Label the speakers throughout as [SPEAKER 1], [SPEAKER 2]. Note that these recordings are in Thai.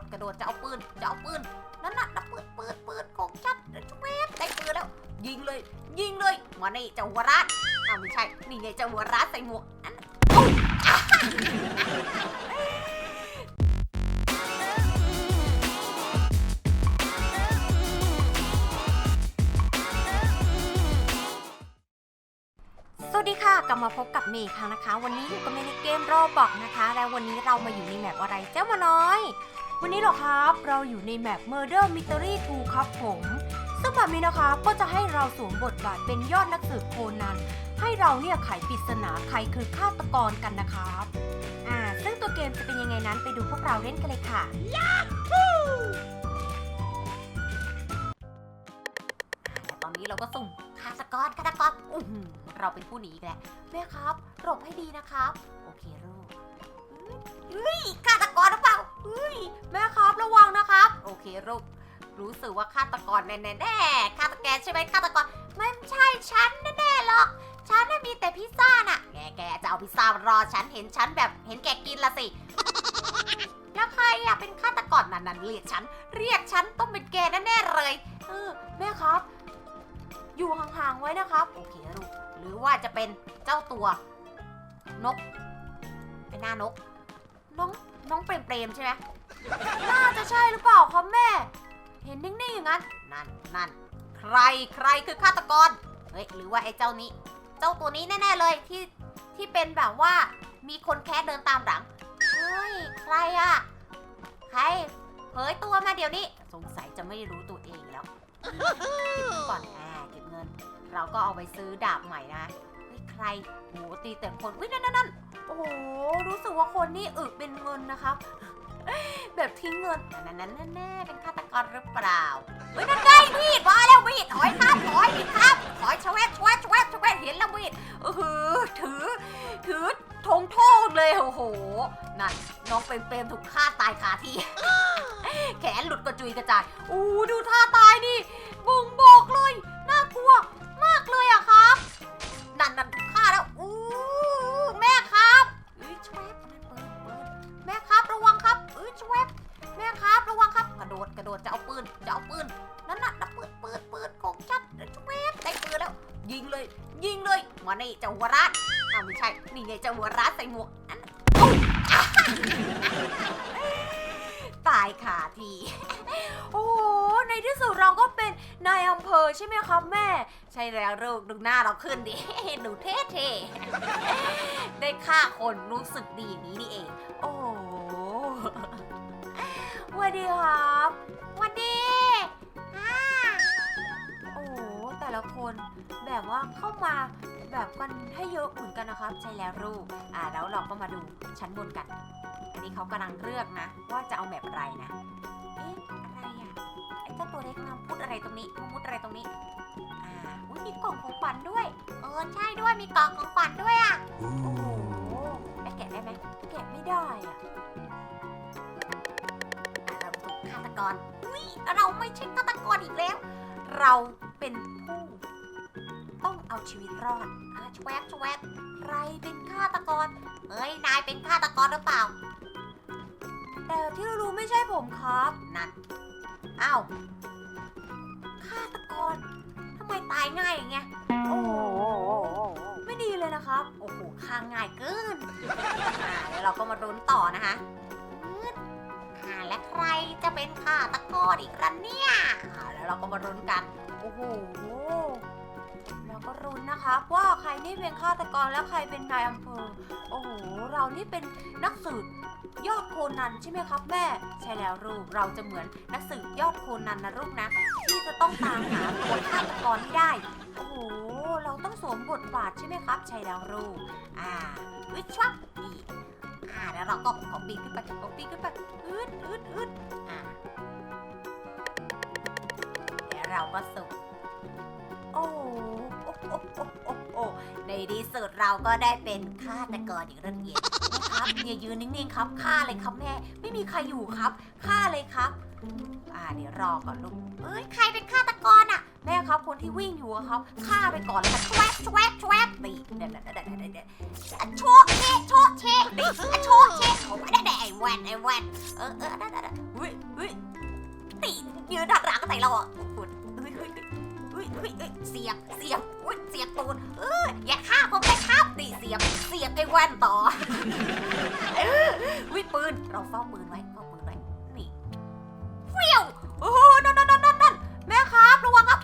[SPEAKER 1] ดกระโดดจะเอาปืนจะเอาปืนนั่นน่ะนะปืนปืนปืนของฉันชุบเวฟได้ปืนแล้ว ยิงเลย ยิงเลยมานี่เจ้าหัวรัดอ้าวไม่ใช่นี่ไงเจ้าหัวรัดใส่หมวกอันสวัสดีค่ะ กลับมาพบกับเมย์ครั้งนะคะ วันนี้อยู่กับเมย์ในเกมโรบอกนะคะ และวันนี้เรามาอยู่ในแมปอะไรเจ้ามาน้อย วันนี้เหรอครับ เราอยู่ในแมป Murder Mystery 2 ครับผม ซึ่งแบบนี้นะคะก็จะให้เราสวมบทบาทเป็นยอดนักสืบโคนัน ให้เราเนี่ยไขปริศนาใครคือฆาตกรกันนะครับ อ่า ซึ่งตัวเกมจะเป็นยังไงนั้นไปดูพวกเราเล่นกันเลยค่ะและตอนนี้เราก็สุ่มฆาตกรฆาตกรอื้อหือเราเป็นผู้หนีอีกแล้วแม่ครับหลบให้ดีนะครับ โอเคลูก เฮ้ยฆาตกรหรือเปล่าเฮ้ยแม่ครับระวังนะครับ โอเคลูกรู้สึกว่าฆาตกรแน่แน่แน่ฆาตแกใช่ไหมฆาตกรไม่ใช่ฉันแน่ๆหรอกฉันน่ะมีแต่พิซซ่าน่ะแกแกจะเอาพิซซ่ามารอฉันเห็นฉันแบบเห็นแกกินละสิแล้วใครอะเป็นฆาตกรนั่นนั่นเรียกฉัน เรียกฉันต้องเป็นแกแน่ๆเลยเออแม่ครับ อยู่ห่างๆไว้นะครับ โอเคลูกหรือว่าจะเป็นเจ้าตัวนก เป็นหน้านก น้องน้องเปรมเปรมใช่ไหมน่าจะใช่หรือเปล่าครับแม่ เห็นนิ่งๆอย่างนั้น นั่นนั่นใครใครคือฆาตกร เฮ้ยหรือว่าไอ้เจ้านี้ เจ้าตัวนี้แน่ ๆเลยที่ที่เป็นแบบว่ามีคนแคะเดินตามหลัง เฮ้ยใครอะใครเผยตัวมาเดี๋ยวนี้ สงสัยจะไม่รู้ตัวเองแล้วเก็บเงินก่อนอ่าเก็บเงิน เราก็เอาไปซื้อดาบใหม่นะ เฮ้ยใครโหตีแต่คนอุ้ยนั่นนั่นนั่นโอ้โหรู้สึกว่าคนนี่อึเป็นเงินนะครับ แบบทิ้งเงินนั่นนั่นแน่เป็นฆาตกรหรือเปล่าเฮ้ยนั่นไงมีดมาแล้วมีดถอยครับถอยดิครับถอยชวแวบชวแวบชวแวบชวแวบเห็นแล้วมีดเออถือ ถือธงโทษเลยโอ้โหนั่นน้องเปรมเปรมถูกฆ่าตายคาที่แขนหลุดกระจุยกระจายอู้ดูท่าตายนี่บ่งบอกเลยน่ากลัวมากเลยอะครับนั่นนั่น แม่ครับ ระวังครับ กระโดดกระโดดจะเอาปืนจะเอาปืนนั่นน่ะนะปืนปืนปืนของฉันชวบได้ปืนแล้ว ยิงเลย ยิงเลยมานี่เจ้าหัวรัดอ้าวไม่ใช่นี่ไงเจ้าหัวรัดใส่หมวกอันนั้นโอ้ยอะตายขาทีโอ้ในที่สุดเราก็เป็นนายอำเภอใช่ไหมครับแม่ ใช่แล้วลูกดูหน้าเราขึ้นดิหนูเท่เท่ๆได้ฆ่าคนรู้สึกดีนี้นี่เอง โอ้ สวัสดีครับสวัสดีอ่าโอ้โหแต่ละคนแบบว่าเข้ามาแบบกันให้เยอะเหมือนกันนะครับ ใช่แล้วลูกอ่าแล้วเราก็มาดูชั้นบนกัน อันนี้เขากำลังเลือกนะ ว่าจะเอาแบบอะไรนะ เอ๊ะอะไรอะไอ้เจ้าตัวเล็กมาพูดอะไรตรงนี้มาพูดอะไรตรงนี้ อ่าอุ้ยมีกล่องของขวัญด้วย เออใช่ด้วยมีกล่องของขวัญด้วยอะ โอ้โหไอ้แกะได้ไหมแกะไม่ได้อะอะเรา ถูกฆาตกรอุ้ยเราไม่ใช่ฆาตกรอีกแล้ว เราเป็นผู้ ต้องเอาชีวิตรอดอะชวบชวบใครเป็นฆาตกรเฮ้ยนายเป็นฆาตกรหรือเปล่า แต่ที่รู้ๆไม่ใช่ผมครับนั่นอ้าวฆาตกรทำไมตายง่ายอย่างเงี้ยโอ้โหไม่ดีเลยนะครับ โอ้โหฆ่าง่ายเกินอ่าเดี๋ยวเราก็มารุ้นต่อนะคะอืดอ่า และใครจะเป็นฆาตกรอีกล่ะเนี่ยอ่าแล้วเราก็มารุนกัน โอ้โห เราก็รุนนะคะว่าใครนี่เป็นฆาตกรและใครเป็นนายอำเภอ โอ้โห เรานี่เป็นนักสืบยอดโคนันใช่ไหมครับแม่ ใช่แล้วลูกเราจะเหมือนนักสืบยอดโคนันนะลูกนะ ที่จะต้องตามหาตัวฆาตกรให้ได้ โอ้โห เราต้องสวมบทบาทใช่ไหมครับ ใช่แล้วลูกอ่าวิชวับ อ่าแล้วเราก็ของปีนขึ้นไปของปีนขึ้นไปอืดอืดอืดอ่าเดี๋ยวเราก็สุ่มโอ้โหโอ้โหโอ้โอ้ในที่สุดเราก็ได้เป็นฆาตกรอีกแล้วเนี่ยนะครับเนี่ยยืนนิ่งๆครับฆ่าเลยครับแม่ ไม่มีใครอยู่ครับฆ่าเลยครับ อ่าเดี๋ยวรอก่อนลูกเอ้ยใครเป็นฆาตก ที่วิ่งอยู่อะครับฆ่าไปก่อนเลยครับแชวบแชวบแชวบตีเด็ดเด็ดเด็ดเด็ดเด็ดอะโชะเชะโชะเชะตีอะโชะเชะโอ้ยได้ได้ไอ้แวนไอ้แวนเออเออได้ได้ได้เฮ้ยเฮ้ยตียืนหันหลังใส่เราอะคุณเฮ้ยเฮ้ยเฮ้ยเฮ้ยเสียบเสียบอุ้ยเสียบตูนเอออย่าฆ่าผมเลยครับตีเสียบเสียบไอ้แวนต่อวิ่งปืนเราเฝ้าปืนไว้เฝ้าปืนไว้นี่เฟี้ยวโอ้โหนั่นนั่นนั่นนั่นแม่ครับระวังครับ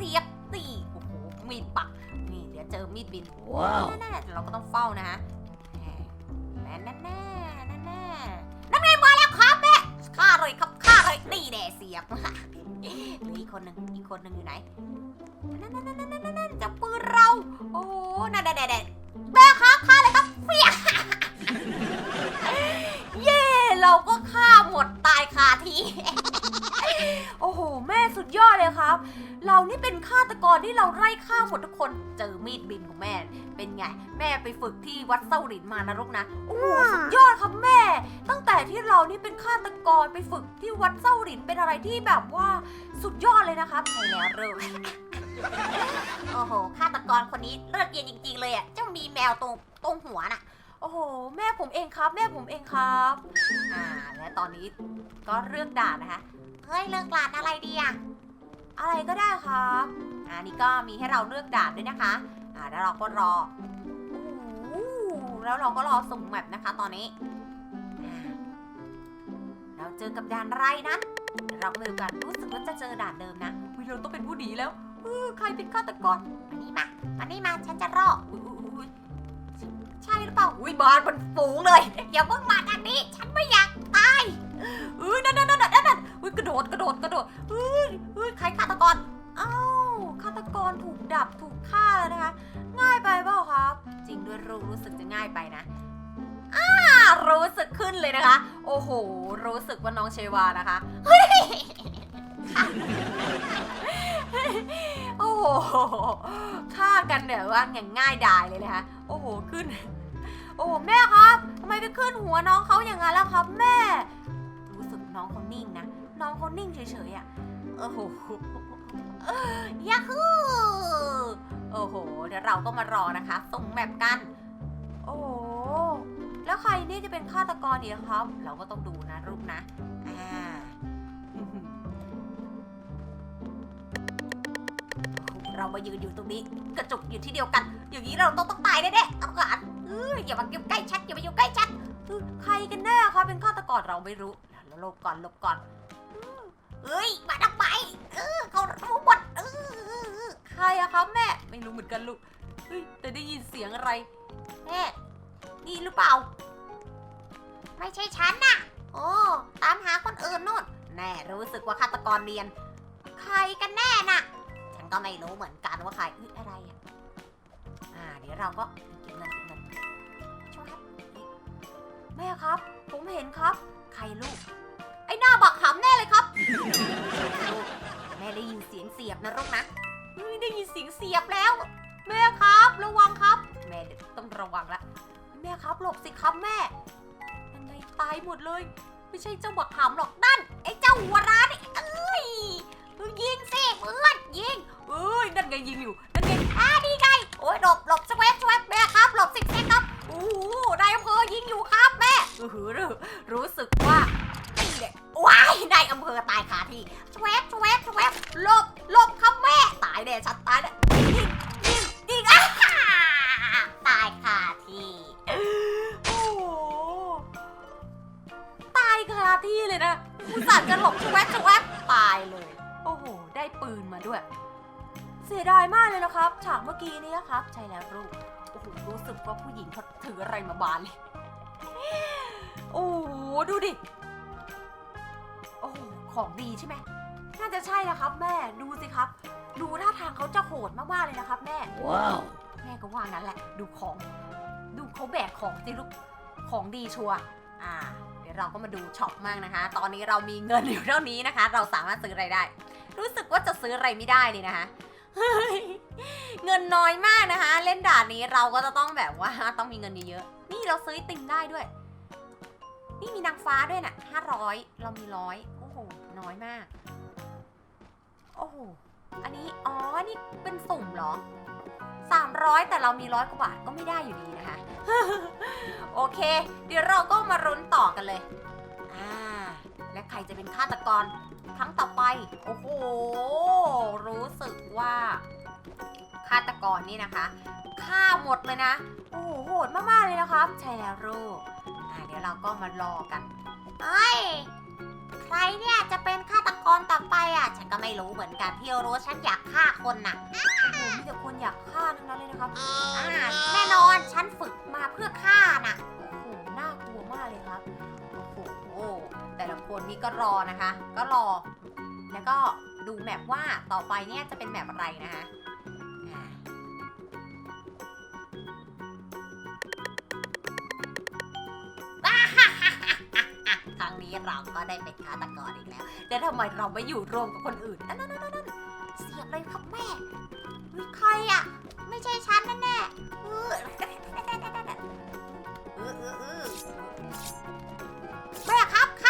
[SPEAKER 1] เสียบตีโอ้โหมีดปักนี่เดี๋ยวเจอมีดบิน
[SPEAKER 2] ว้าว
[SPEAKER 1] แน่ๆแต่เราก็ต้องเฝ้านะฮะแน่แน่แน่แน่แน่นั่นไงมาแล้วครับแม่ฆ่าเลยครับฆ่าเลยนี่แน่เสียบเหลืออีกคนหนึ่งอีกคนหนึ่งอยู่ไหนนั่นนั่นนั่นนั่นนั่นนั่นจับปืนเรา โอ้โหนั่นแน่แน่แน่แม่ครับฆ่าเลยครับเฟียเย่เราก็ฆ่าหมดตายคาที่โอ้โหแม่ สุดยอดเลยครับ เรานี่เป็นฆาตกรที่เราไล่ฆ่าหมดทุกคน เจอมีดบินของแม่ เป็นไง แม่ไปฝึกที่วัดเส้าหลินมานะลูกนะ โอ้โหสุดยอดครับแม่ ตั้งแต่ที่เรานี่เป็นฆาตกรไปฝึกที่วัดเส้าหลินเป็นอะไรที่แบบว่าสุดยอดเลยนะครับใช่แล้วเริ่มโอ้โหฆาตกรคนนี้เลือดเย็นจริง ๆ เลยอะ เจ้ามีแมวตรงตรงหัวน่ะ โอ้โห แม่ผมเองครับ แม่ผมเองครับ อ่า และตอนนี้ก็เลือกด่านนะคะ เฮ้ย เลือกด่านอะไรดีอะ อะไรก็ได้ครับอ่านี่ก็มีให้เราเลือกด่านด้วยนะคะอ่าแล้วเราก็รอโอ้โหแล้วเราก็รอส่งแมปนะคะตอนนี้อ่าเราเจอกับด่านอะไรนั้นเดี๋ยวเรามาดูกันรู้สึกว่าจะเจอด่านเดิมนะวิเราต้องเป็นผู้หนีแล้วเออใครเป็นฆาตกรมานี่มามานี่มาฉันจะรออุ๊ยอุ๊ยอุ๊ยใช่หรือเปล่าอุ้ยบานมันฝูงเลยอย่าเพิ่งมาทางนี้ ฉันไม่อยากตายเออนั่นนั่นนั่นนั่นนั่น อุ้ยกระโดดกระโดดกระโดดเฮ้ยเฮ้ยใครฆาตกรอ้าวฆาตกรถูกดับถูกฆ่าแล้วนะคะ ง่ายไปเปล่าครับ จริงด้วยรู้รู้สึกจะง่ายไปนะอ้ารู้สึกขึ้นเลยนะคะ โอ้โห รู้สึกว่าน้องเชวานะคะเฮ้ยโอ้โหฆ่ากันเนี่ยว่าอย่างง่ายดายเลยนะคะโอ้โหขึ้น โอ้โหแม่ครับทำไมไปขึ้นหัวน้องเขาอย่างนั้นล่ะครับ แม่ รู้สึกน้องเขานิ่ง น้องเขานิ่งเฉยๆอะโอ้โหยาฮูโอ้โห เดี๋ยวเราก็มารอนะคะ ส่งแมปกัน โอ้โห แล้วใครนี่จะเป็นฆาตกรอีครับ เราก็ต้องดูนะรูปนะอ่าเรามายืนอยู่ตรงนี้ กระจุกอยู่ที่เดียวกัน อย่างนี้เราต้องต้องตายแน่ๆเอาก่อนเอออย่ามาอยู่ใกล้ชัดอย่ามาอยู่ใกล้ชัดใครกันแน่คะเป็นฆาตกรเราไม่รู้เราหลบก่อนลบก่อน เอ้ย มาทำไมเออเขารู้หมดเออเออเออใครอะครับแม่ ไม่รู้เหมือนกันลูกเฮ้ยแต่ได้ยินเสียงอะไรแม่นี่หรือเปล่า ไม่ใช่ฉันน่ะ โอ้ตามหาคนอื่นโน่นแน่รู้สึกว่าฆาตกรเรียน ใครกันแน่น่ะ ฉันก็ไม่รู้เหมือนกันว่าใครเฮ้ยอะไรอะอ่า เดี๋ยวเราก็เก็บเงินเก็บเงินช่วยครับแม่ครับ ผมเห็นครับ ใครลูก หน้าบักขำแน่เลยครับ แม่ได้ยินเสียงเสียบนะลูกนะได้ยินเสียงเสียบแล้ว แม่ครับ ระวังครับ แม่เดี๋ยวต้องระวังละ แม่ครับหลบสิครับแม่ยังไงตายหมดเลย ไม่ใช่เจ้าบักขำหรอกนั่นไอ้เจ้าหัวร้านนี่เอ้ยยิงสิเพื่อนยิง นี้นะครับ ใช่แล้วลูกโอ้โหรู้สึกว่าผู้หญิงเขาถืออะไรมาบานเลย โอ้โหดูดิ โอ้โหของดีใช่ไหมน่าจะใช่นะครับแม่ดูสิครับ ดูท่าทางเขาจะโหดมากๆเลยนะครับ แม่
[SPEAKER 2] ว้าว
[SPEAKER 1] แม่ก็ว่างั้นแหละ ดูของ ดูเขาแบกของสิลูกของดีชัวร์อ่า เดี๋ยวเราก็มาดูช็อปมากนะคะ ตอนนี้เรามีเงินอยู่เท่านี้นะคะ เราสามารถซื้ออะไรได้ รู้สึกว่าจะซื้ออะไรไม่ได้เลยนะคะ เฮ้ยเงินน้อยมากนะคะ เล่นด่านนี้เราก็จะต้องแบบว่าต้องมีเงินเยอะๆนี่เราซื้อไอติมได้ด้วย นี่มีนางฟ้าด้วยน่ะห้าร้อยเรามีร้อยโอ้โหน้อยมาก โอ้โหอันนี้อ๋อนี่เป็นสุ่มเหรอ300แต่เรามีร้อยกว่าบาทก็ไม่ได้อยู่ดีนะคะ โอเค เดี๋ยวเราก็มารุ้นต่อกันเลยอ่าและใครจะเป็นฆาตกร ครั้งต่อไป โอ้โห รู้สึกว่าฆาตกรนี่นะคะฆ่าหมดเลยนะ โอ้โหโหดมากๆเลยนะครับใช่แล้วลูกอ่าเดี๋ยวเราก็มารอกันเอ้ยใครเนี่ยจะเป็นฆาตกรต่อไปอะ ฉันก็ไม่รู้เหมือนกันที่รู้ฉันอยากฆ่าคนน่ะโอ้โหมีแต่คนอยากฆ่าทั้งนั้นเลยนะครับอ่าแน่นอนฉันฝึกมาเพื่อฆ่าน่ะโอ้โหน่ากลัวมากเลยครับโอ้โห แต่ละคนนี่ก็รอนะคะ ก็รอ แล้วก็ดูแมปว่าต่อไปเนี่ยจะเป็นแมปอะไรนะคะครั้งนี้เราก็ได้เป็นฆาตกรอีกแล้ว แล้วทำไมเราไม่อยู่รวมกับคนอื่นนั่นนั่นนั่นเสียบเลยครับแม่วิใครอะ ไม่ใช่ฉันแน่แน่ๆเออเออเออแม่ครับครับ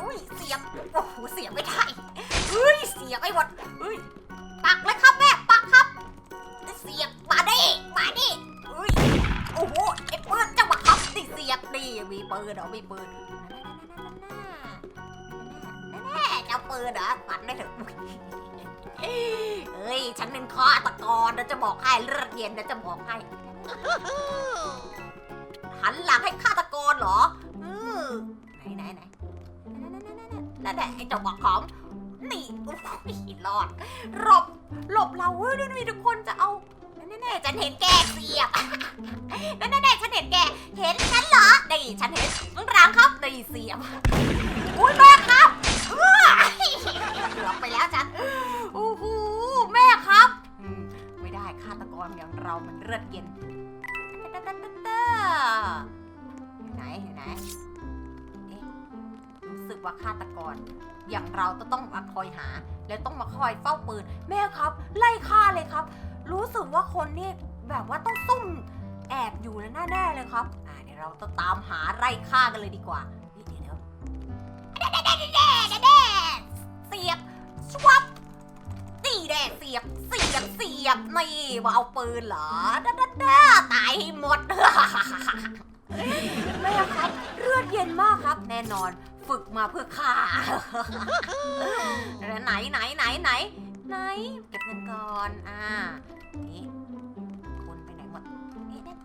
[SPEAKER 1] อุ้ยเสียบโอ้โหเสียบไม่ได้เฮ้ยเสียบไอ้หมดเฮ้ยปักเลยครับแม่ปักครับ เสียบมาดิมาดิอุ้ยโอ้โหไอ้ปืนจังหวะครับดิเสียบดิมีปืนเหรอมีปืนแน่เจ้าปืนเหรอปัดได้เถอะเอ้ยฉันเป็นฆาตกรนะจะบอกให้เลือดเย็นนะจะบอกให้หันหลังให้ฆาตกรเหรอ นั่นแหละไอ้เจ้าบอกของนี่โอ้ยรอดหลบหลบเราเว้ยดูมีทุกคนจะเอาแน่ๆฉันเห็นแกเสียบแน่ๆฉันเห็นแกเห็นฉันเหรอนี่ฉันเห็นรังครับนี่เสียบ ว่าฆาตกร อย่างเราต้องต้องมาคอยหา แล้วต้องมาคอยเฝ้าปืน แม่ครับ ไล่ฆ่าเลยครับ รู้สึกว่าคนนี่แบบว่าต้องซุ่มแอบอยู่แล้วแน่ๆเลยครับ อ่าเดี๋ยวเราต้องตามหาไล่ฆ่ากันเลยดีกว่าเดี๋ยวเดี๋ยวแด่แด่แด่แด่แด่แด่เสียบชวับตีแด่เสียบเสียบเสียบนี่มาเอาปืนเหรอด้าด้าด้าตายหมดแม่ครับเลือดเย็นมากครับ แน่นอน ฝึกมาเพื่อฆ่าไหนไหนไหนไหนไหนเก็บเงินก่อนอ่านี่คนไปไหนหมดนี่เนี่ย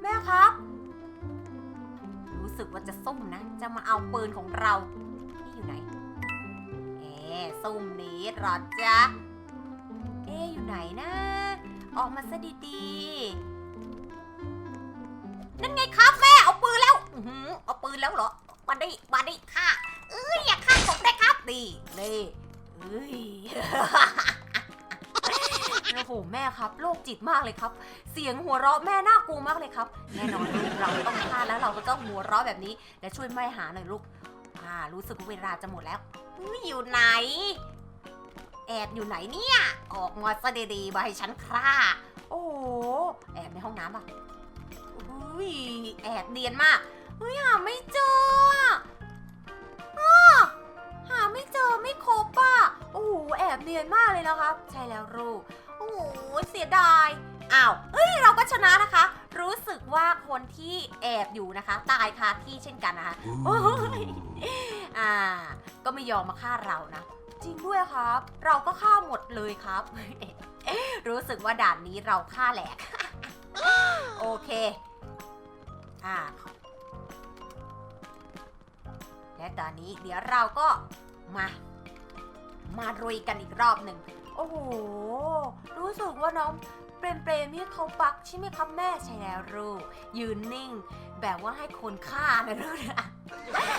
[SPEAKER 1] แม่ครับ รู้สึกว่าจะซุ่มนะ จะมาเอาปืนของเรา นี่อยู่ไหน เอ๊ะซุ่มหนี้หรอจ๊ะเอ๊ะอยู่ไหนนะ ออกมาซะดีๆนั่นไงครับแม่เอาปืนแล้วอื้อหือเอาปืนแล้วเหรอ มาดิมาดิค่ะเอ้ยอย่าฆ่าผมได้ครับนี่นี่เอ้ย โอ้โหแม่ครับโรคจิตมากเลยครับ เสียงหัวเราะแม่น่ากลัวมากเลยครับ แน่นอนลูกเราต้องฆ่าแล้วเราก็ต้องหัวเราะแบบนี้และช่วยแม่หาหน่อยลูกอ่ารู้สึกว่าเวลาจะหมดแล้วเฮ้ยอยู่ไหน แอบอยู่ไหนเนี่ย ออกมาซะดีๆมาให้ฉันฆ่า โอ้โหแอบในห้องน้ำป่ะอุ้ยแอบเนียนมาก เฮ้ยหาไม่เจออะอ้อหาไม่เจอไม่ครบอะโอ้โหแอบเนียนมากเลยนะครับ ใช่แล้วลูกโอ้โหเสียดาย อ้าวเฮ้ยเราก็ชนะนะคะ รู้สึกว่าคนที่แอบอยู่นะคะ ตายคาที่เช่นกันนะคะโอ้ยอ่า ก็ไม่ยอมมาฆ่าเรานะ จริงด้วยครับ เราก็ฆ่าหมดเลยครับ รู้สึกว่าด่านนี้เราฆ่าแหลก โอเค อ่า และตอนนี้เดี๋ยวเราก็มา มารุยกันอีกรอบหนึ่ง โอ้โห รู้สึกว่าน้องเปรมเปรมนี่เขาปักใช่ไหมครับแม่ใช่แล้วลูกยืนนิ่ง แบบว่าให้คนฆ่านะลูกนะ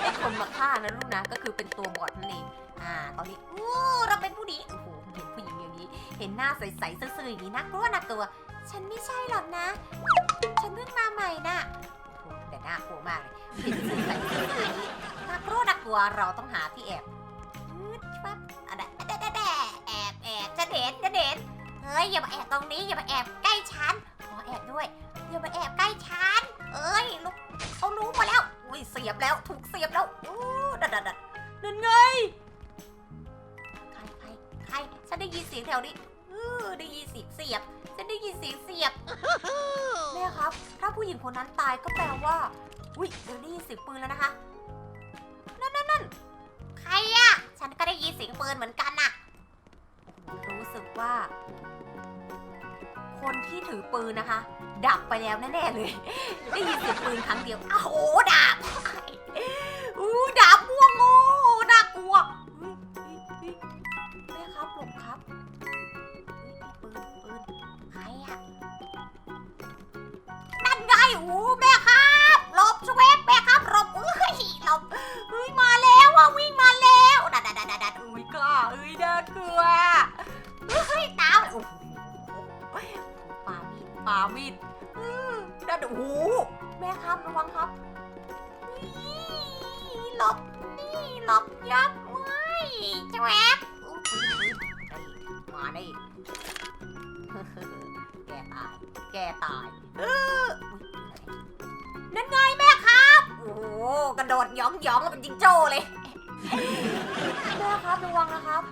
[SPEAKER 1] ให้คนมาฆ่านะลูกนะ ก็คือเป็นตัวบอดนั่นเองอ่า ตอนนี้อู้เราเป็นผู้ดีโอ้โหเห็นผู้หญิงอย่างนี้ เห็นหน้าใสๆซื่อๆอย่างนี้น่ากลัวน่ากลัวฉันไม่ใช่หรอกนะ ฉันเพิ่งมาใหม่น่ะโอ้โหแต่หน่ากลัวมากเลยเห็นใสๆซื่อๆอย่างนี้ น่ากลัวน่ากลัวเราต้องหาที่แอบปั๊บอะไรแดแแอบแอบจะเด็ดจะเด็ดเฮ้ยอย่ามาแอบตรงนี้อย่ามาแอบใกล้ฉันขอแอบด้วยอย่ามาแอบใกล้ฉันเอ้ยลูกเขารู้มาแล้วอุ้ยเสียบแล้วถูกเสียบแล้วอู้ดัดดัดดัดนั่นไงใครใครใครฉันได้ยินเสียงแถวนี้อื้อได้ยินเสียงเสียบ ฉันได้ยินเสียงเสียบแม่ครับ ถ้าผู้หญิงคนนั้นตายก็แปลว่า อุ้ยเดี๋ยวได้ยินเสียงปืนแล้วนะคะ ฉันก็ได้ยินเสียงปืนเหมือนกันน่ะ รู้สึกว่า คนที่ถือปืนนะคะ ดับไปแล้วแน่ๆเลย ได้ยินเสียงปืนครั้งเดียวอ้าวโหดับอู้ดับม่วงงูน่ากลัวแม่ครับหลบครับปืน กระโดดหยองหยองๆเป็นจิงโจ้เลยแม่ครับระวังนะครับ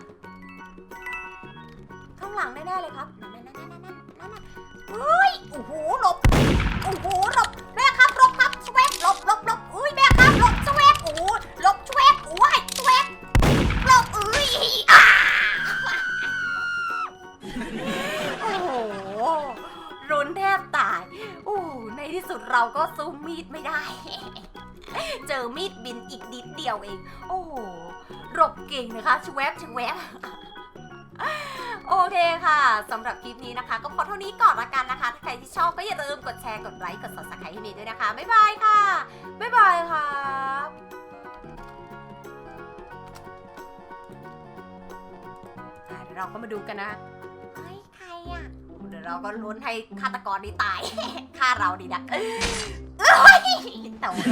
[SPEAKER 1] ข้างหลังแน่ๆเลยครับนั่นนั่นนั่นนั่นนั่นนั่นนั่นเฮ้ยโอ้โหหลบโอ้โหหลบแม่ครับหลบครับสวกหลบหลบหลบอุ้ยแม่ครับหลบสวกโอ้โหหลบสวกโอ้ยสวกหลบอุ้ยอ่าโอ้โหรุนแทบตายโอ้ในที่สุดเราก็สู้มีดไม่ได้ เจอมีดบินอีกนิดเดียวเอง โอ้โหหลบเก่งนะคะชวบชวบโอเคค่ะสำหรับคลิปนี้นะคะ ก็พอเท่านี้ก่อนละกันนะคะ ถ้าใครที่ชอบก็อย่าลืมกดแชร์กดไลค์กด subscribe ให้เมย์ด้วยนะคะ บ๊ายบายค่ะ บ๊ายบายครับอะเดี๋ยวเราก็มาดูกันนะเฮ้ยใครอะ เดี๋ยวเราก็ลุ้นให้ฆาตกรนี้ตายฆ่าเราดีนะ 你懂吗？